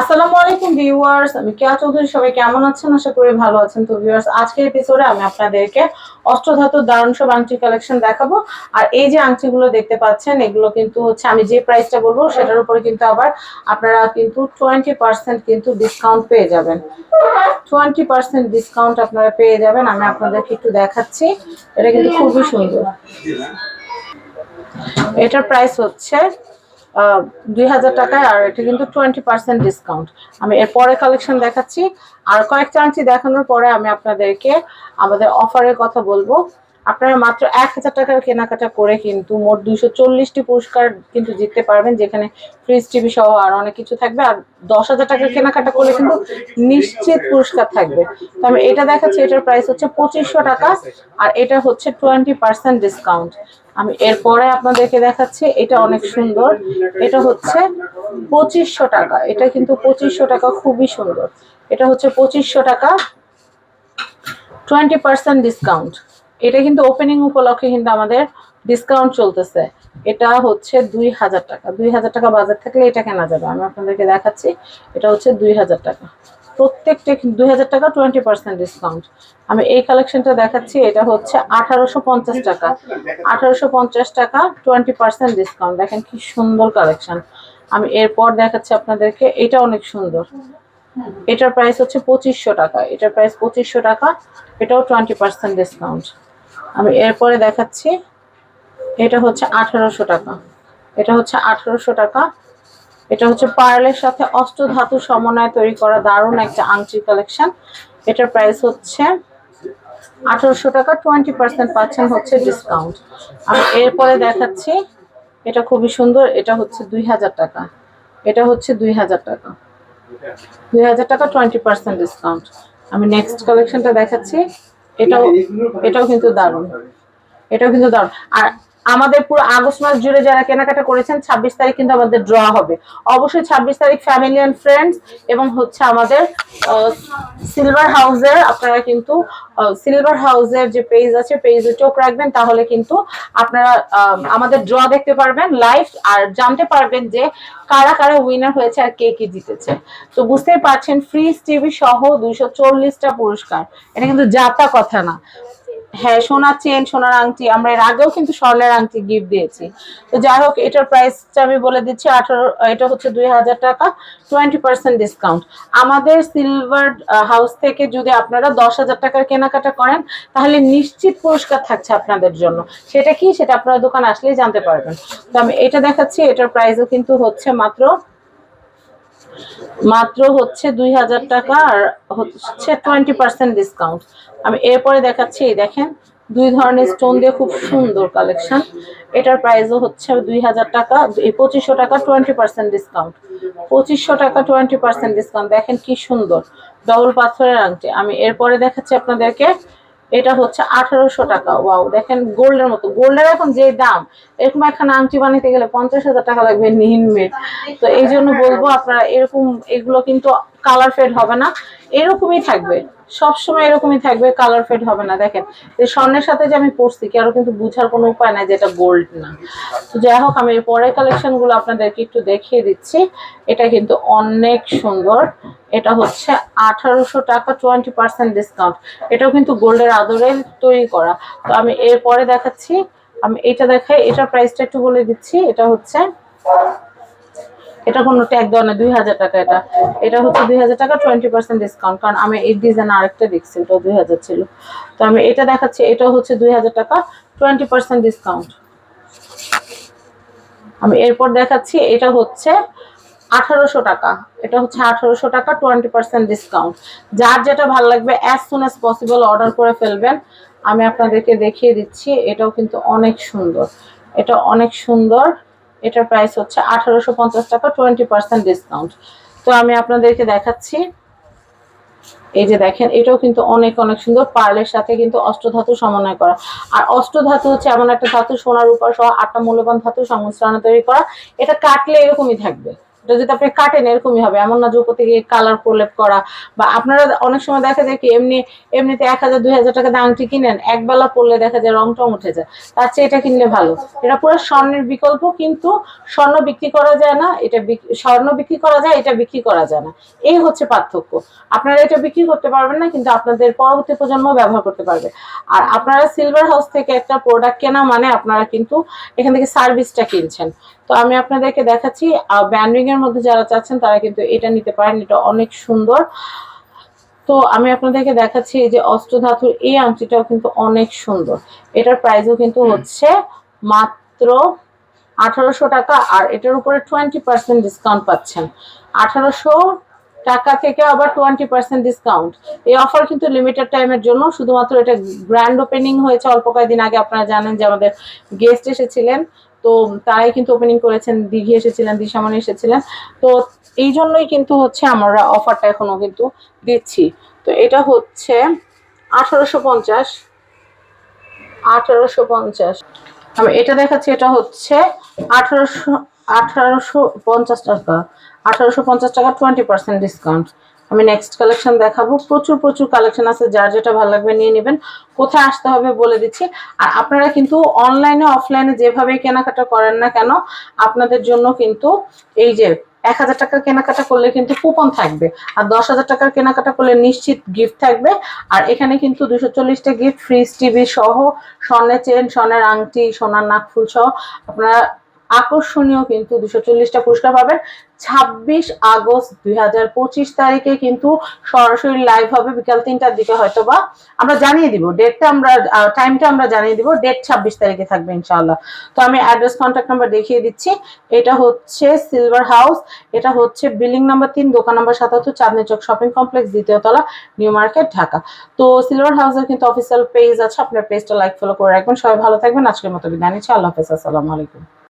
আসসালামু আলাইকুম ভিউয়ার্স, আমি কেয়া চৌধুরী, সবাই কেমন আছেন? আশা করি ভালো আছেন। তো ভিউয়ার্স, আজকের এপিসোডে আমি আপনাদেরকে অষ্টধাতুর দারুণ সব আংটি কালেকশন দেখাবো। আর এই যে আংটিগুলো দেখতে পাচ্ছেন, এগুলো কিন্তু হচ্ছে আমি যে প্রাইসটা বলব, সেটার উপরে কিন্তু আবার আপনারা কিন্তু টোয়েন্টি পার্সেন্ট কিন্তু ডিসকাউন্ট পেয়ে যাবেন। টোয়েন্টি পার্সেন্ট ডিসকাউন্ট আপনারা পেয়ে যাবেন। আমি আপনাদেরকে একটু দেখাচ্ছি। এটা কিন্তু খুবই সুন্দর। এটার প্রাইস হচ্ছে দুই হাজার টাকায়, আর এটা কিন্তু টোয়েন্টি পার্সেন্ট ডিসকাউন্ট আমি এর পরে কালেকশন দেখাচ্ছি। আর কয়েকটা আংটি দেখানোর পরে আমি আপনাদেরকে আমাদের অফারের কথা বলব। আপনারা মাত্র এক হাজার টাকার কেনাকাটা করে কিন্তু মোট দুইশো চল্লিশটি পুরস্কার কিন্তু জিততে পারবেন, যেখানে ফ্রিজ টিভি সহ আর অনেক কিছু থাকবে। আর দশ হাজার টাকার কেনাকাটা করলে কিন্তু নিশ্চিত পুরস্কার থাকবে। তো আমি এটা দেখাচ্ছি, এটার প্রাইস হচ্ছে পঁচিশশো টাকা, আর এটা হচ্ছে টোয়েন্টি পার্সেন্ট ডিসকাউন্ট আমি এরপরে আপনাদেরকে দেখাচ্ছি, এটা অনেক সুন্দর। এটা হচ্ছে পঁচিশশো টাকা। এটা কিন্তু পঁচিশশো টাকা, খুবই সুন্দর। এটা হচ্ছে পঁচিশশো টাকা টোয়েন্টি পার্সেন্ট ডিসকাউন্ট এটা কিন্তু ওপেনিং উপলক্ষে কিন্তু আমাদের ডিসকাউন্ট চলতেছে। এটা হচ্ছে দুই হাজার টাকা। দুই হাজার টাকা বাজার থাকলে এটা কেনা যাবে। আমি আপনাদেরকে দেখাচ্ছি, এটা হচ্ছে দুই হাজার টাকা। প্রত্যেকটা দুই হাজার টাকা টোয়েন্টি পার্সেন্ট ডিসকাউন্ট আমি এই কালেকশনটা দেখাচ্ছি, এটা হচ্ছে আঠারোশো পঞ্চাশ টাকা। আঠারোশো পঞ্চাশ টাকা টোয়েন্টি পার্সেন্ট ডিসকাউন্ট দেখেন কি সুন্দর কালেকশন আমি এরপর দেখাচ্ছি আপনাদেরকে, এটা অনেক সুন্দর। এটার প্রাইস হচ্ছে পঁচিশশো টাকা। এটার প্রাইস পঁচিশশো টাকা, এটাও টোয়েন্টি পার্সেন্ট ডিসকাউন্ট আমি এরপরে দেখাচ্ছি, এটা হচ্ছে আঠারোশো টাকা। এটা হচ্ছে আঠারোশো টাকা এটা হচ্ছে পার্লের সাথে অষ্টধাতু সমন্বয়ে তৈরি করা দারুণ একটা আংটি কালেকশন এটার প্রাইস হচ্ছে আঠারোশো টাকা টোয়েন্টি পার্সেন্ট পাচ্ছেন হচ্ছে ডিসকাউন্ট আমি এরপরে দেখাচ্ছি, এটা খুবই সুন্দর, এটা হচ্ছে দুই হাজার টাকা। এটা হচ্ছে দুই হাজার টাকা। দুই হাজার টাকা টোয়েন্টি পার্সেন্ট ডিসকাউন্ট আমি নেক্সট কালেকশনটা দেখাচ্ছি, এটাও এটাও কিন্তু দারুণ। এটাও কিন্তু দারুণ। আর আমাদের পুরো আগস্ট মাস জুড়ে যারা কেনাকাটা করেছেন, ছাব্বিশ তারিখ কিন্তু আমাদের ড্র হবে। অবশ্যই ছাব্বিশ তারিখ ফ্যামিলি অ্যান্ড ফ্রেন্ডস এবং হচ্ছে আমাদের সিলভার হাউসের আপনারা কিন্তু সিলভার হাউসের যে পেজ আছে পেজে চোখ রাখবেন, তাহলে কিন্তু আপনারা আমাদের ড্র দেখতে পারবেন লাইভ আর জানতে পারবেন যে কারা কারা উইনার হয়েছে আর কে কি জিতেছে। তো বুঝতেই পারছেন ফ্রিজ টিভি সহ দুইশো চল্লিশটা পুরস্কার। এটা কিন্তু যাতা কথা না। হ্যাঁ সোনার চেন, সোনার আংটি, আমরা এর আগেও কিন্তু স্বর্ণের আংটি গিফট দিয়েছি। তো যাই হোক, এটার প্রাইসটা আমি বলে দিচ্ছি, আঠারো, এটা হচ্ছে দুই হাজার টাকা টোয়েন্টি পার্সেন্ট ডিসকাউন্ট আমাদের সিলভার হাউস থেকে যদি আপনারা দশ হাজার টাকার কেনাকাটা করেন, তাহলে নিশ্চিত পুরস্কার থাকছে আপনাদের জন্য। সেটা কি? সেটা আপনারা দোকান আসলেই জানতে পারবেন। তো আমি এটা দেখাচ্ছি, এটার প্রাইসও কিন্তু হচ্ছে মাত্র মাত্র হচ্ছে দুই হাজার টাকা আর হচ্ছে টোয়েন্টি পার্সেন্ট ডিসকাউন্ট আমি এরপরে দেখাচ্ছি, এই দেখেন, দুই ধরনের স্টোন দিয়ে খুব সুন্দর কালেকশন এটার প্রাইসও হচ্ছে দুই হাজার টাকা, এই পঁচিশশো টাকা টোয়েন্টি পার্সেন্ট ডিসকাউন্ট পঁচিশশো টাকা টোয়েন্টি পার্সেন্ট ডিসকাউন্ট দেখেন কি সুন্দর। ডবল পাথরের আংটি। আমি এরপরে দেখাচ্ছি আপনাদেরকে এটা হচ্ছে আঠারোশো টাকা। ওয়াও, দেখেন গোল্ডের মতো। গোল্ডের এখন যে দাম, এরকম একখানা আংটি বানাতে গেলে পঞ্চাশ হাজার টাকা লাগবে নিহিনমেট তো এই জন্য বলব আপনারা এরকম, এগুলো কিন্তু কালার ফেড হবে না। এরকমই থাকবে। সবসময় এরকমই থাকবে কালার ফেড হবে না। দেখেন এই স্বর্ণের সাথে যে আমি পরছি কারও কিন্তু বুঝার কোনো উপায় নাই যে এটা গোল্ড না। তো যাই হোক, আমি পরের কালেকশনগুলো আপনাদেরকে একটু দেখিয়ে দিচ্ছি। এটা কিন্তু অনেক সুন্দর। এটা হচ্ছে আঠারোশো টাকা টোয়েন্টি পার্সেন্ট ডিসকাউন্ট এটাও কিন্তু গোল্ডের আদরে তৈরি করা। তো আমি এরপরে দেখাচ্ছি। আমি এটা দেখাই, এটার প্রাইসটা একটু বলে দিচ্ছি। এটা হচ্ছে এটা কোনো ট্যাগ দেওয়া না দুই হাজার টাকা এটা। এটা হচ্ছে দুই হাজার টাকা টোয়েন্টি পার্সেন্ট ডিসকাউন্ট কারণ আমি এই ডিজাইন আরেকটা দেখছি ওটা দুই হাজার ছিল। তো আমি এটা দেখাচ্ছি, এটা হচ্ছে দুই হাজার টাকা টোয়েন্টি পার্সেন্ট ডিসকাউন্ট আমি এরপর দেখাচ্ছি, এটা হচ্ছে আঠারোশো টাকা। এটা হচ্ছে আঠারোশো টাকা টোয়েন্টি পার্সেন্ট ডিসকাউন্ট যার যেটা ভালো লাগবে as soon as possible order করে ফেলবেন। আমি আপনাদেরকে দেখিয়ে দিচ্ছি, এটাও কিন্তু অনেক সুন্দর। এটা অনেক সুন্দর। এটার প্রাইস হচ্ছে আঠারোশো পঞ্চাশ টাকা টোয়েন্টি পার্সেন্ট ডিসকাউন্ট তো আমি আপনাদেরকে দেখাচ্ছি। এই যে দেখেন, এটাও কিন্তু অনেক অনেক সুন্দর। পার্লের সাথে কিন্তু অষ্টধাতু সমন্বয় করা। আর অষ্টধাতু হচ্ছে এমন একটা ধাতু, সোনার উপর সহ আটটা মূল্যবান ধাতু সংমিশ্রণে তৈরি করা। এটা কাটলে এরকমই থাকবে। যদি আপনি কাটেন, এরকমই হবে। এমন না যে উপর থেকে কালার প্রলেপ করা। বা আপনারা অনেক সময় দেখা যায় কি, এমনি, এমনিতে এক হাজার, দুই হাজার টাকা আংটি কিনেন একবেলা পরলে দেখা যায় রং টং উঠে যায়। তার চেয়ে এটা কিনলে ভালো। এটা পুরো স্বর্ণের বিকল্প, কিন্তু স্বর্ণ বিক্রি করা যায় না, এটা স্বর্ণ বিক্রি করা যায়, এটা বিক্রি করা যায় না। এই হচ্ছে পার্থক্য। আপনারা এটা বিক্রি করতে পারবেন না, কিন্তু আপনাদের পরবর্তী প্রজন্ম ব্যবহার করতে পারবে। আর আপনারা সিলভার হাউস থেকে একটা প্রোডাক্ট কেনা মানে আপনারা কিন্তু এখান থেকে সার্ভিসটা কিনছেন। তো আমি আপনাদেরকে দেখাচ্ছি ব্যান্ডিং এর মধ্যে যারা চাচ্ছেন তারা কিন্তু এটা নিতে পারেন এটা অনেক সুন্দর। তো আমি আপনাদেরকে দেখাচ্ছি এই যে অষ্টধাতুর এই আংটিটাও কিন্তু অনেক সুন্দর। এটার প্রাইসও কিন্তু হচ্ছে মাত্র আঠারোশো টাকা আর এটার উপরে টোয়েন্টি পার্সেন্ট ডিসকাউন্ট পাচ্ছেন। আঠারোশো টাকা থেকে আবার টোয়েন্টি পার্সেন্ট ডিসকাউন্ট এই অফার কিন্তু লিমিটেড টাইমের জন্য শুধুমাত্র এটা গ্র্যান্ড ওপেনিং হয়েছে অল্প কয়েকদিন আগে আপনারা জানেন যে আমাদের গেস্ট এসেছিলেন। তো তারাই কিন্তু ওপেনিং করেছেন, দিঘি এসেছিলেন, দিশামণি এসেছিলেন। তো এই জন্যই কিন্তু হচ্ছে আমরা অফারটা এখনও কিন্তু দিচ্ছি। তো এটা হচ্ছে আঠারোশো পঞ্চাশ। আঠারোশো পঞ্চাশ। আমি এটা দেখাচ্ছি, এটা হচ্ছে আঠারোশো আঠারোশো পঞ্চাশ টাকা। আঠারোশো পঞ্চাশ টাকা টোয়েন্টি পার্সেন্ট ডিসকাউন্ট আমি নেক্সট কালেকশন দেখাবো। প্রচুর প্রচুর কালেকশন আছে, যার যেটা ভালো লাগবে নিয়ে নেবেন। কোথায় আসতে হবে বলে দিচ্ছি। আর আপনারা কিন্তু অনলাইনে অফলাইনে যেভাবে কেনাকাটা করেন না কেন, আপনাদের জন্য কিন্তু এই যে এক হাজার টাকার কেনাকাটা করলে কিন্তু কুপন থাকবে। আর দশ হাজার টাকার কেনাকাটা করলে নিশ্চিত গিফট থাকবে। আর এখানে কিন্তু দুশো চল্লিশটা গিফট ফ্রিজ টিভি সহ স্বর্ণের চেন স্বর্ণের আংটি, সোনার নাকফুল সহ আপনারা আকর্ষণীয় কিন্তু দুশো চল্লিশটা পুরস্কার পাবেন। ছাব্বিশ আগস্ট দুই হাজার পঁচিশ তারিখে কিন্তু সরাসরি লাইভ হবে বিকাল তিনটার দিকে হয়তো বা। আমরা জানিয়ে দিব ডেটটা আমরা টাইমটা আমরা জানিয়ে দিব ডেট ছাব্বিশ তারিখে থাকবে ইনশাআল্লাহ। তো আমি অ্যাড্রেস কন্ট্যাক্ট নাম্বার দেখিয়ে দিচ্ছি। এটা হচ্ছে সিলভার হাউস এটা হচ্ছে বিল্ডিং নাম্বার তিন, দোকান নাম্বার সাতাত্তর, চাঁদনি চক শপিং কমপ্লেক্স দ্বিতীয় তলা নিউ মার্কেট ঢাকা। তো সিলভার হাউসের কিন্তু অফিসিয়াল পেজ আছে, আপনার পেজটা লাইক ফলো করে রাখবেন। সবাই ভালো থাকবেন, আজকের মতো বিদায় নিচ্ছি। আল্লাহ হাফেজ, আসসালামু আলাইকুম।